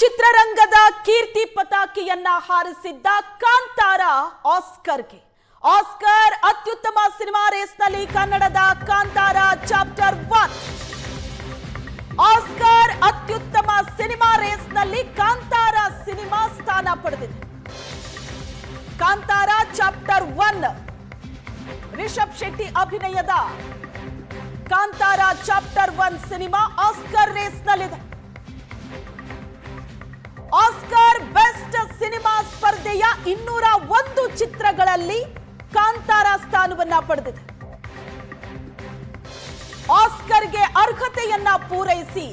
ಚಿತ್ರರಂಗದ ಕೀರ್ತಿ ಪತಾಕಿಯನ್ನ ಹಾರಿಸಿದ್ದ ಕಾಂತಾರ ಆಸ್ಕರ್ಗೆ. ಆಸ್ಕರ್ ಅತ್ಯುತ್ತಮ ಸಿನಿಮಾ ರೇಸ್ನಲ್ಲಿ ಕನ್ನಡದ ಕಾಂತಾರ ಚಾಪ್ಟರ್ ಒನ್. ಆಸ್ಕರ್ ಅತ್ಯುತ್ತಮ ಸಿನಿಮಾ ರೇಸ್ನಲ್ಲಿ ಕಾಂತಾರ ಸಿನಿಮಾ ಸ್ಥಾನ ಪಡೆದಿದೆ. Kantara chapter one. Rishabh Shetty ಅಭಿನಯದ Kantara chapter one cinema Oscar ರೇಸ್ನಲ್ಲಿದೆ. Oscar best cinema ಸ್ಪರ್ಧೆಯ ಇನ್ನೂರ ಒಂದು ಚಿತ್ರಗಳಲ್ಲಿ ಕಾಂತಾರ ಸ್ಥಾನವನ್ನ ಪಡೆದಿದೆ. ಆಸ್ಕರ್ಗೆ ಅರ್ಹತೆಯನ್ನ ಪೂರೈಸಿ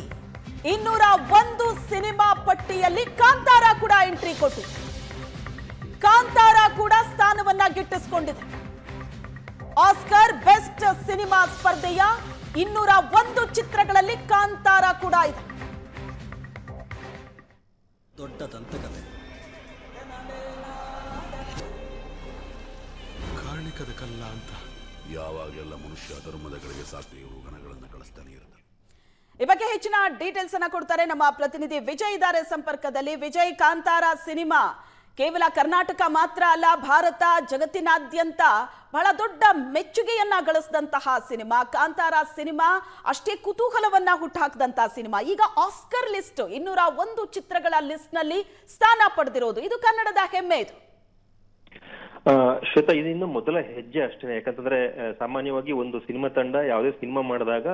ಇನ್ನೂರ ಒಂದು ಸಿನಿಮಾ ಪಟ್ಟಿಯಲ್ಲಿ ಕಾಂತಾರ ಕೂಡ ಎಂಟ್ರಿ ಕೊಟ್ಟಿದೆ. ಕಾಂತಾರ ಕೂಡ ಸ್ಥಾನವನ್ನ ಗಿಟ್ಟಿಸಿಕೊಂಡಿದೆ. ಆಸ್ಕರ್ ಬೆಸ್ಟ್ ಸಿನಿಮಾ ಸ್ಪರ್ಧೆಯ ಇನ್ನೂರ ಒಂದು ಚಿತ್ರಗಳಲ್ಲಿ ಕಾಂತಾರ ಕೂಡ ಇದೆ. ದೊಡ್ಡ ದಂತಕಥೆ ಕಾರಣಿಕದ ಕಲ್ಲ ಅಂತ. ಯಾವಾಗೆಲ್ಲ ಮನುಷ್ಯ ಧರ್ಮದ ಕಡೆಗೆ ಸಾಕ್ತಿ ಇವರು ಗಣಗಳನ್ನು ಕಳಿಸ್ತಾನೆ ಇರ್ತಾರೆ ಈ ಬಗ್ಗೆ ಹೆಚ್ಚಿನ ಡೀಟೇಲ್ಸ್ ಅನ್ನ ಕೊಡ್ತಾರೆ ನಮ್ಮ ಪ್ರತಿನಿಧಿ ವಿಜಯ್ ಇದ್ದಾರೆ ಸಂಪರ್ಕದಲ್ಲಿ. ವಿಜಯ್ ಕಾಂತಾರ ಸಿನಿಮಾ. ಕೇವಲ ಕರ್ನಾಟಕ ಮಾತ್ರ ಅಲ್ಲ, ಭಾರತ ಜಗತ್ತಿನಾದ್ಯಂತ ಬಹಳ ದೊಡ್ಡ ಮೆಚ್ಚುಗೆಯನ್ನ ಗಳಿಸಿದಂತಹ ಸಿನಿಮಾ, ಕಾಂತಾರ ಸಿನಿಮಾ, ಅಷ್ಟೇ ಕುತೂಹಲವನ್ನ ಹುಟ್ಟುಹಾಕಿದಂತಹ ಸಿನಿಮಾ. ಈಗ ಆಸ್ಕರ್ ಲಿಸ್ಟ್ ಇನ್ನೂರ ಒಂದು ಚಿತ್ರಗಳ ಲಿಸ್ಟ್ನಲ್ಲಿ ಸ್ಥಾನ ಪಡೆದಿರೋದು. ಇದು ಕನ್ನಡದ ಹೆಮ್ಮೆ ಇದು. ಶ್ವೇತಾ ಇದಿನ್ನು ಮೊದಲ ಹೆಜ್ಜೆ ಅಷ್ಟೇ ಯಾಕಂತಂದ್ರೆ ಸಾಮಾನ್ಯವಾಗಿ ಒಂದು ಸಿನಿಮಾ ತಂಡ ಯಾವುದೇ ಸಿನಿಮಾ ಮಾಡಿದಾಗ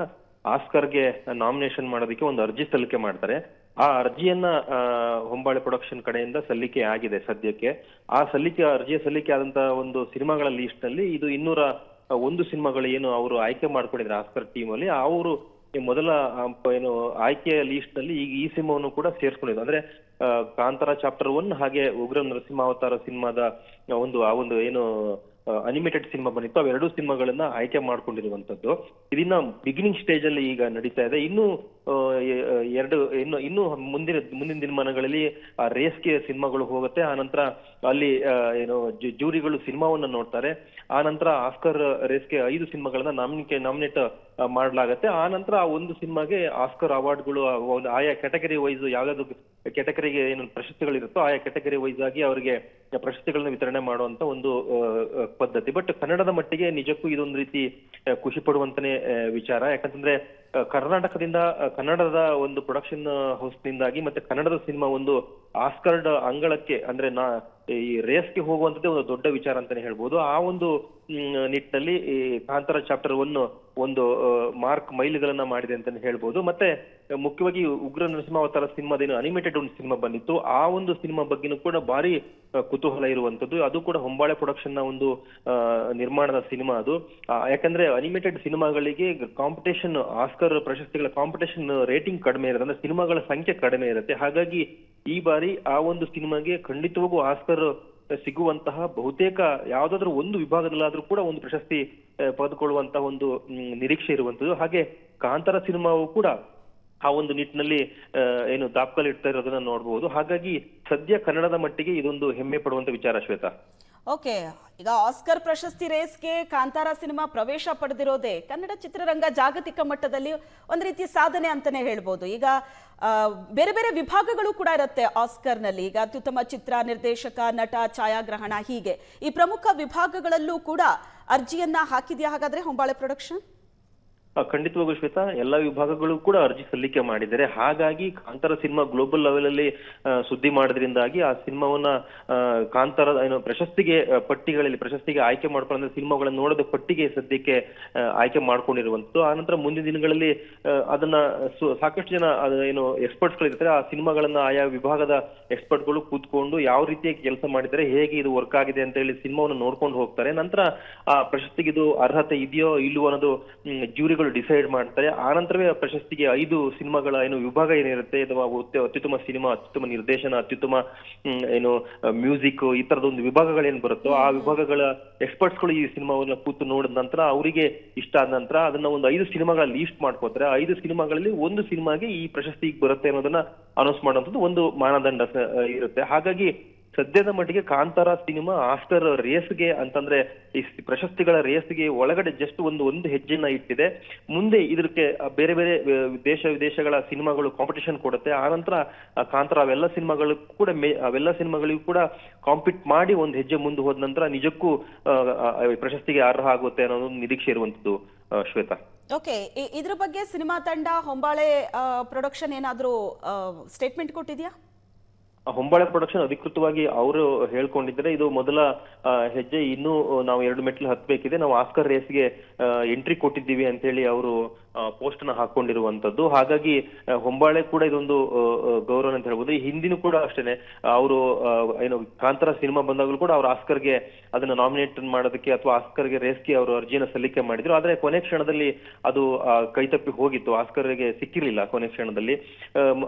ಆಸ್ಕರ್ಗೆ ನಾಮಿನೇಷನ್ ಮಾಡೋದಕ್ಕೆ ಒಂದು ಅರ್ಜಿ ಸಲ್ಲಿಕೆ ಮಾಡ್ತಾರೆ. ಆ ಅರ್ಜಿಯನ್ನ ಹೊಂಬಾಳೆ ಪ್ರೊಡಕ್ಷನ್ ಕಡೆಯಿಂದ ಸಲ್ಲಿಕೆ ಆಗಿದೆ ಸದ್ಯಕ್ಕೆ. ಆ ಸಲ್ಲಿಕೆ ಅರ್ಜಿಯ ಸಲ್ಲಿಕೆ ಆದಂತ ಒಂದು ಸಿನಿಮಾಗಳ ಲಿಸ್ಟ್ನಲ್ಲಿ ಇದು ಇನ್ನೂರ ಒಂದು ಸಿನಿಮಾಗಳು ಏನು ಅವರು ಆಯ್ಕೆ ಮಾಡ್ಕೊಂಡಿದ್ದಾರೆ ಆಸ್ಕರ್ ಟೀಮ್ ಅಲ್ಲಿ ಅವರು ಮೊದಲ ಏನು ಆಯ್ಕೆಯ ಲಿಸ್ಟ್ನಲ್ಲಿ ಈಗ ಈ ಸಿನಿಮಾವನ್ನು ಕೂಡ ಸೇರ್ಸ್ಕೊಂಡಿದ್ರು ಅಂದ್ರೆ ಕಾಂತಾರ ಚಾಪ್ಟರ್ ಒನ್ ಹಾಗೆ ಉಗ್ರ ನರಸಿಂಹಾವತಾರ ಸಿನಿಮಾದ ಒಂದು, ಆ ಒಂದು ಏನು ಅನಿಮೇಟೆಡ್ ಸಿನಿಮಾ ಬಂದಿತ್ತು. ಅವೆರಡೂ ಸಿನಿಮಾಗಳನ್ನ ಆಯ್ಕೆ ಮಾಡ್ಕೊಂಡಿರುವಂತದ್ದು ಇದನ್ನ ಬಿಗಿನಿಂಗ್ ಸ್ಟೇಜ್ ಅಲ್ಲಿ ಈಗ ನಡೀತಾ ಇದೆ. ಇನ್ನು ಎರಡು, ಇನ್ನು ಇನ್ನು ಮುಂದಿನ ಮುಂದಿನ ದಿನಮಾನಗಳಲ್ಲಿ ಆ ರೇಸ್ಗೆ ಸಿನಿಮಾಗಳು ಹೋಗುತ್ತೆ. ಆ ನಂತರ ಅಲ್ಲಿ ಏನು ಜೂರಿಗಳು ಸಿನಿಮಾವನ್ನ ನೋಡ್ತಾರೆ. ಆ ನಂತರ ಆಸ್ಕರ್ ರೇಸ್ಗೆ ಐದು ಸಿನಿಮಾಗಳನ್ನ ನಾಮಿನಿಕೆ ನಾಮಿನೇಟ್ ಮಾಡಲಾಗತ್ತೆ. ಆ ನಂತರ ಆ ಒಂದು ಸಿನಿಮಾಗೆ ಆಸ್ಕರ್ ಅವಾರ್ಡ್ಗಳು ಆಯಾ ಕ್ಯಾಟಗರಿ ವೈಸ್ ಯಾವ್ಯಾವ್ದು ಕ್ಯಾಟಗರಿಗೆ ಏನು ಪ್ರಶಸ್ತಿಗಳಿರುತ್ತೋ ಆಯಾ ಕ್ಯಾಟಗರಿ ವೈಸ್ ಆಗಿ ಅವರಿಗೆ ಪ್ರಶಸ್ತಿಗಳನ್ನ ವಿತರಣೆ ಮಾಡುವಂತ ಒಂದು ಪದ್ಧತಿ. ಬಟ್ ಕನ್ನಡದ ಮಟ್ಟಿಗೆ ನಿಜಕ್ಕೂ ಇದೊಂದು ರೀತಿ ಖುಷಿ ಪಡುವಂತನೇ ವಿಚಾರ. ಯಾಕಂತಂದ್ರೆ ಕರ್ನಾಟಕದಿಂದ ಕನ್ನಡದ ಒಂದು ಪ್ರೊಡಕ್ಷನ್ ಹೌಸ್ನಿಂದಾಗಿ ಮತ್ತೆ ಕನ್ನಡದ ಸಿನಿಮಾ ಒಂದು ಆಸ್ಕರ್ಡ್ ಅಂಗಳಕ್ಕೆ, ಅಂದ್ರೆ ನಾ, ಈ ರೇಸ್ಗೆ ಹೋಗುವಂತದ್ದೇ ಒಂದು ದೊಡ್ಡ ವಿಚಾರ ಅಂತಾನೆ ಹೇಳ್ಬೋದು. ಆ ಒಂದು ನಿಟ್ಟಿನಲ್ಲಿ ಈ ಕಾಂತರ ಚಾಪ್ಟರ್ ಒನ್ ಒಂದು ಮಾರ್ಕ್ ಮೈಲುಗಳನ್ನ ಮಾಡಿದೆ ಅಂತಾನೆ ಹೇಳ್ಬೋದು. ಮತ್ತೆ, ಮುಖ್ಯವಾಗಿ ಉಗ್ರ ನರಸಿಂಹಾವತಾರ ಸಿನಿಮಾದೇನು ಅನಿಮೇಟೆಡ್ ಒಂದು ಸಿನಿಮಾ ಬಂದಿತ್ತು. ಆ ಒಂದು ಸಿನಿಮಾ ಬಗ್ಗೆನೂ ಕೂಡ ಭಾರಿ ಕುತೂಹಲ ಇರುವಂತದ್ದು. ಅದು ಕೂಡ ಹೊಂಬಾಳೆ ಪ್ರೊಡಕ್ಷನ್ನ ಒಂದು ನಿರ್ಮಾಣದ ಸಿನಿಮಾ ಅದು. ಯಾಕಂದ್ರೆ ಅನಿಮೇಟೆಡ್ ಸಿನಿಮಾಗಳಿಗೆ ಕಾಂಪಿಟೇಷನ್ ಆಸ್ಕರ್ ಪ್ರಶಸ್ತಿಗಳ ಕಾಂಪಿಟೇಷನ್ ರೇಟಿಂಗ್ ಕಡಿಮೆ ಇರುತ್ತೆ, ಅಂದ್ರೆ ಸಿನಿಮಾಗಳ ಸಂಖ್ಯೆ ಕಡಿಮೆ ಇರುತ್ತೆ. ಹಾಗಾಗಿ ಈ ಬಾರಿ ಆ ಒಂದು ಸಿನಿಮಾಗೆ ಖಂಡಿತವಾಗೂ ಆಸ್ಕರ್ ಸಿಗುವಂತಹ ಬಹುತೇಕ ಯಾವ್ದಾದ್ರು ಒಂದು ವಿಭಾಗದಲ್ಲಾದ್ರೂ ಕೂಡ ಒಂದು ಪ್ರಶಸ್ತಿ ಪಡೆದುಕೊಳ್ಳುವಂತಹ ಒಂದು ನಿರೀಕ್ಷೆ ಇರುವಂತದ್ದು ಹಾಗೆ ಕಾಂತಾರ ಸಿನಿಮಾವು ಕೂಡ ಆ ಒಂದು ನಿಟ್ಟಿನಲ್ಲಿ ಏನು ದಾಪಲ್ ಇಡ್ತಾ ಇರೋದನ್ನ ನೋಡಬಹುದು ಹಾಗಾಗಿ ಸದ್ಯ ಕನ್ನಡದ ಮಟ್ಟಿಗೆ ಇದೊಂದು ಹೆಮ್ಮೆ ಪಡುವಂತ ವಿಚಾರ ಶ್ವೇತಾ. ಓಕೆ, ಈಗ ಆಸ್ಕರ್ ಪ್ರಶಸ್ತಿ ರೇಸ್ಗೆ ಕಾಂತಾರ ಸಿನಿಮಾ ಪ್ರವೇಶ ಪಡೆದಿರೋದೇ ಕನ್ನಡ ಚಿತ್ರರಂಗ ಜಾಗತಿಕ ಮಟ್ಟದಲ್ಲಿ ಒಂದು ರೀತಿ ಸಾಧನೆ ಅಂತಲೇ ಹೇಳ್ಬೋದು. ಈಗ ಬೇರೆ ಬೇರೆ ವಿಭಾಗಗಳು ಕೂಡ ಇರುತ್ತೆ ಆಸ್ಕರ್ನಲ್ಲಿ. ಈಗ ಅತ್ಯುತ್ತಮ ಚಿತ್ರ ನಿರ್ದೇಶಕ, ನಟ, ಛಾಯಾಗ್ರಹಣ ಹೀಗೆ. ಈ ಪ್ರಮುಖ ವಿಭಾಗಗಳಲ್ಲೂ ಕೂಡ ಅರ್ಜಿಯನ್ನ ಹಾಕಿದೆಯಾ ಹಾಗಾದ್ರೆ ಹೊಂಬಾಳೆ ಪ್ರೊಡಕ್ಷನ್? ಖಂಡಿತವಾಗೂ ಶ್ವೇತಾ, ಎಲ್ಲಾ ವಿಭಾಗಗಳು ಕೂಡ ಅರ್ಜಿ ಸಲ್ಲಿಕೆ ಮಾಡಿದ್ದಾರೆ. ಹಾಗಾಗಿ ಕಾಂತಾರ ಸಿನಿಮಾ ಗ್ಲೋಬಲ್ ಲೆವೆಲ್ ಅಲ್ಲಿ ಸುದ್ದಿ ಮಾಡೋದ್ರಿಂದಾಗಿ ಆ ಸಿನಿಮಾವನ್ನ ಕಾಂತಾರ, ಏನು, ಪ್ರಶಸ್ತಿಗೆ ಪಟ್ಟಿಗಳಲ್ಲಿ, ಪ್ರಶಸ್ತಿಗೆ ಆಯ್ಕೆ ಮಾಡ್ಕೊಂಡ್ರೆ ಸಿನಿಮಾಗಳನ್ನ ನೋಡೋದ ಪಟ್ಟಿಗೆ ಸದ್ಯಕ್ಕೆ ಆಯ್ಕೆ ಮಾಡ್ಕೊಂಡಿರುವಂತದ್ದು ಆ ನಂತರ ಮುಂದಿನ ದಿನಗಳಲ್ಲಿ ಅದನ್ನ ಸಾಕಷ್ಟು ಜನ ಏನು ಎಕ್ಸ್ಪರ್ಟ್ಸ್ ಗಳಿರ್ತಾರೆ ಆ ಸಿನಿಮಾಗಳನ್ನ ಆಯಾ ವಿಭಾಗದ ಎಕ್ಸ್ಪರ್ಟ್ಗಳು ಕೂತ್ಕೊಂಡು ಯಾವ ರೀತಿಯಾಗಿ ಕೆಲಸ ಮಾಡಿದರೆ ಹೇಗೆ ಇದು ವರ್ಕ್ ಆಗಿದೆ ಅಂತ ಹೇಳಿ ಸಿನಿಮಾವನ್ನು ನೋಡ್ಕೊಂಡು ಹೋಗ್ತಾರೆ. ನಂತರ ಆ ಪ್ರಶಸ್ತಿಗೆ ಇದು ಅರ್ಹತೆ ಇದೆಯೋ ಇಲ್ವೋ ಅನ್ನೋದು ಜ್ಯೂರಿಗಳು ಡಿಸೈಡ್ ಮಾಡ್ತಾರೆ, ಆ ನಂತರವೇ ಆ ಪ್ರಶಸ್ತಿಗೆ ಐದು ಸಿನಿಮಾಗಳ ಏನು ವಿಭಾಗ ಏನಿರುತ್ತೆ ಅಥವಾ ಅತ್ಯುತ್ತಮ ಸಿನಿಮಾ, ಅತ್ಯುತ್ತಮ ನಿರ್ದೇಶನ, ಅತ್ಯುತ್ತಮ ಏನು ಮ್ಯೂಸಿಕ್, ಈ ತರದ ಒಂದು ವಿಭಾಗಗಳೇನ್ ಬರುತ್ತೋ, ಆ ವಿಭಾಗಗಳ ಎಕ್ಸ್ಪರ್ಟ್ಸ್ಗಳು ಈ ಸಿನಿಮಾವನ್ನ ಕೂತು ನೋಡಿದ ನಂತರ ಅವರಿಗೆ ಇಷ್ಟ ಆದ ನಂತರ ಅದನ್ನ ಒಂದು ಐದು ಸಿನಿಮಾಗಳ ಲೀಸ್ಟ್ ಮಾಡ್ಕೋತಾರೆ. ಐದು ಸಿನಿಮಾಗಳಲ್ಲಿ ಒಂದು ಸಿನಿಮಾಗೆ ಈ ಪ್ರಶಸ್ತಿ ಬರುತ್ತೆ ಅನ್ನೋದನ್ನ ಅನೌನ್ಸ್ ಮಾಡುವಂತದ್ದು ಒಂದು ಮಾನದಂಡ ಇರುತ್ತೆ. ಹಾಗಾಗಿ ಸದ್ಯದ ಮಟ್ಟಿಗೆ ಕಾಂತಾರ ಸಿನಿಮಾ ಆಸ್ಕರ್ ರೇಸ್ಗೆ ಅಂತಂದ್ರೆ ಈ ಪ್ರಶಸ್ತಿಗಳ ರೇಸ್ಗೆ ಒಳಗಡೆ ಜಸ್ಟ್ ಒಂದು ಒಂದು ಹೆಜ್ಜೆನ ಇಟ್ಟಿದೆ. ಮುಂದೆ ಇದಕ್ಕೆ ಬೇರೆ ಬೇರೆ ದೇಶ ವಿದೇಶಗಳ ಸಿನಿಮಾಗಳು ಕಾಂಪಿಟೇಷನ್ ಕೊಡುತ್ತೆ. ಆನಂತರ ನಂತರ ಕಾಂತಾರ ಅವೆಲ್ಲ ಸಿನಿಮಾಗಳು ಕೂಡ ಅವೆಲ್ಲ ಸಿನಿಮಾಗಳಿಗೂ ಕೂಡ ಕಾಂಪಿಟ್ ಮಾಡಿ ಒಂದು ಹೆಜ್ಜೆ ಮುಂದೆ ಹೋದ ನಂತರ ನಿಜಕ್ಕೂ ಆ, ಆ, ಆ, ಪ್ರಶಸ್ತಿಗೆ ಅರ್ಹ ಆಗುತ್ತೆ ಅನ್ನೋದು ನಿರೀಕ್ಷೆ ಇರುವಂತದ್ದು ಶ್ವೇತಾ. ಓಕೆ ಇದ್ರ ಬಗ್ಗೆ ಸಿನಿಮಾ ತಂಡ ಹೊಂಬಾಳೆ ಪ್ರೊಡಕ್ಷನ್ ಏನಾದರೂ ಸ್ಟೇಟ್ಮೆಂಟ್ ಕೊಟ್ಟಿದ್ಯಾ? ಆ ಹೊಂಬಾಳೆ ಪ್ರೊಡಕ್ಷನ್ ಅಧಿಕೃತವಾಗಿ ಅವರು ಹೇಳ್ಕೊಂಡಿದ್ದಾರೆ. ಇದು ಮೊದಲ ಹೆಜ್ಜೆ ಇನ್ನೂ ನಾವು ಎರಡು ಮೆಟ್ಲು ಹತ್ಬೇಕಿದೆ. ನಾವು ಆಸ್ಕರ್ ರೇಸ್ಗೆ ಎಂಟ್ರಿ ಕೊಟ್ಟಿದ್ದೀವಿ ಅಂತ ಹೇಳಿ ಅವರು ಪೋಸ್ಟ್ನ ಹಾಕೊಂಡಿರುವಂತದ್ದು. ಹಾಗಾಗಿ ಹೊಂಬಾಳೆ ಕೂಡ ಇದೊಂದು ಗೌರವ ಅಂತ ಹೇಳ್ಬೋದು. ಹಿಂದಿನೂ ಕೂಡ ಅಷ್ಟೇನೆ. ಅವರು ಏನು ಕಾಂತಾರ ಸಿನಿಮಾ ಬಂದಾಗಲೂ ಕೂಡ ಅವ್ರು ಆಸ್ಕರ್ಗೆ ಅದನ್ನ ನಾಮಿನೇಟ್ ಮಾಡೋದಕ್ಕೆ ಅಥವಾ ಆಸ್ಕರ್ಗೆ ರೇಸ್ಗೆ ಅವರು ಅರ್ಜಿನ ಸಲ್ಲಿಕೆ ಮಾಡಿದ್ರು. ಆದ್ರೆ ಕೊನೆ ಕ್ಷಣದಲ್ಲಿ ಅದು ಕೈತಪ್ಪಿ ಹೋಗಿತ್ತು. ಆಸ್ಕರ್ಗೆ ಸಿಕ್ಕಿರಲಿಲ್ಲ ಕೊನೆ ಕ್ಷಣದಲ್ಲಿ.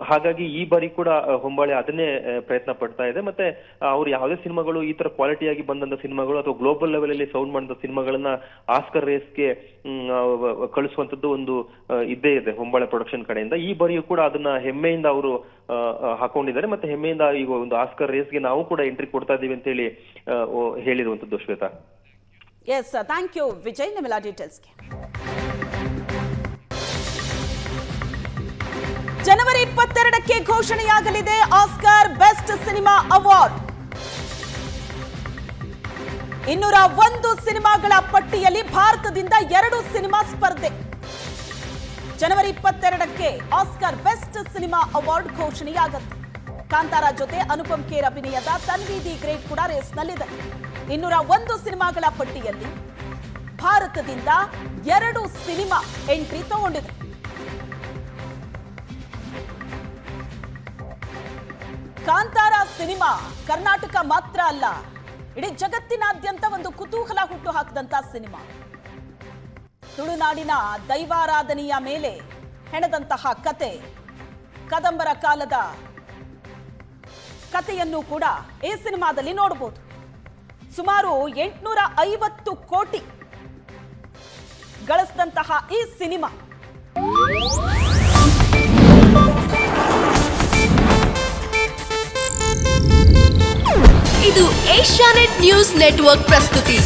ಹಾಗಾಗಿ ಈ ಬಾರಿ ಕೂಡ ಹೊಂಬಾಳೆ ಅದನ್ನೇ ಪ್ರಯತ್ನ ಪಡ್ತಾ ಇದೆ. ಮತ್ತೆ ಅವ್ರು ಯಾವುದೇ ಸಿನಿಮಾಗಳು ಈ ತರ ಕ್ವಾಲಿಟಿಯಾಗಿ ಬಂದಂತ ಸಿನಿಮಾಗಳು ಅಥವಾ ಗ್ಲೋಬಲ್ ಲೆವೆಲ್ ಅಲ್ಲಿ ಸೌಂಡ್ ಮಾಡಿದ ಸಿನಿಮಾಗಳನ್ನ ಆಸ್ಕರ್ ರೇಸ್ಗೆ ಕಳಿಸುವಂತದ್ದು ಒಂದು ಇದ್ದೇ ಇದೆ ಹೊಂಬಾಳೆ ಪ್ರೊಡಕ್ಷನ್ ಕಡೆಯಿಂದ. ಈ ಬಾರಿಯೂ ಕೂಡ ಅದನ್ನ ಹೆಮ್ಮೆಯಿಂದ ಅವರು ಹಾಕೊಂಡಿದ್ದಾರೆ. ಮತ್ತೆ ಹೆಮ್ಮೆಯಿಂದ ಈಗ ಒಂದು ಆಸ್ಕರ್ ರೇಸ್ಗೆ ನಾವು ಕೂಡ ಎಂಟ್ರಿ ಕೊಡ್ತಾ ಇದೀವಿ ಅಂತ ಹೇಳಿ ಹೇಳಿರುವಂತದ್ದು Shweta. Yes thank you Vijay ನಿಮ್ಮೆಲ್ಲ ಡೀಟೇಲ್ಸ್ಗೆ ಜನವರಿ ಇಪ್ಪತ್ತೆರಡಕ್ಕೆ ಘೋಷಣೆಯಾಗಲಿದೆ ಆಸ್ಕರ್ ಬೆಸ್ಟ್ ಸಿನಿಮಾ ಅವಾರ್ಡ್ ಇನ್ನೂರ ಒಂದು ಸಿನಿಮಾಗಳ ಪಟ್ಟಿಯಲ್ಲಿ ಭಾರತದಿಂದ ಎರಡು ಸಿನಿಮಾ ಸ್ಪರ್ಧೆ. ಜನವರಿ ಇಪ್ಪತ್ತೆರಡಕ್ಕೆ ಆಸ್ಕರ್ ಬೆಸ್ಟ್ ಸಿನಿಮಾ ಅವಾರ್ಡ್ ಘೋಷಣೆಯಾಗುತ್ತೆ ಕಾಂತಾರ ಜೊತೆ ಅನುಪಮ್ ಖೇರ್ ಅಭಿನಯದ ತನ್ವಿ ದಿ ಗ್ರೇಟ್ ಕೂಡ ರೇಸ್ನಲ್ಲಿದೆ. ಇನ್ನೂರ ಒಂದು ಸಿನಿಮಾಗಳ ಪಟ್ಟಿಯಲ್ಲಿ ಭಾರತದಿಂದ ಎರಡು ಸಿನಿಮಾ ಎಂಟ್ರಿ ತಗೊಂಡಿದೆ. ಕಾಂತಾರ ಸಿನಿಮಾ ಕರ್ನಾಟಕ ಮಾತ್ರ ಅಲ್ಲ, ಇಡೀ ಜಗತ್ತಿನಾದ್ಯಂತ ಒಂದು ಕುತೂಹಲ ಹುಟ್ಟು ಹಾಕಿದಂತ ಸಿನಿಮಾ. ತುಳುನಾಡಿನ ದೈವಾರಾಧನೆಯ ಮೇಲೆ ಹೆಣೆದಂತಹ ಕತೆ. ಕದಂಬರ ಕಾಲದ ಕಥೆಯನ್ನು ಕೂಡ ಈ ಸಿನಿಮಾದಲ್ಲಿ ನೋಡಬಹುದು ಸುಮಾರು ಎಂಟುನೂರ ಐವತ್ತು ಕೋಟಿ ಗಳಿಸಿದಂತಹ ಈ ಸಿನಿಮಾ. ಇದು ಏಷ್ಯಾನೆಟ್ ನ್ಯೂಸ್ ನೆಟ್ವರ್ಕ್ ಪ್ರಸ್ತುತಿ.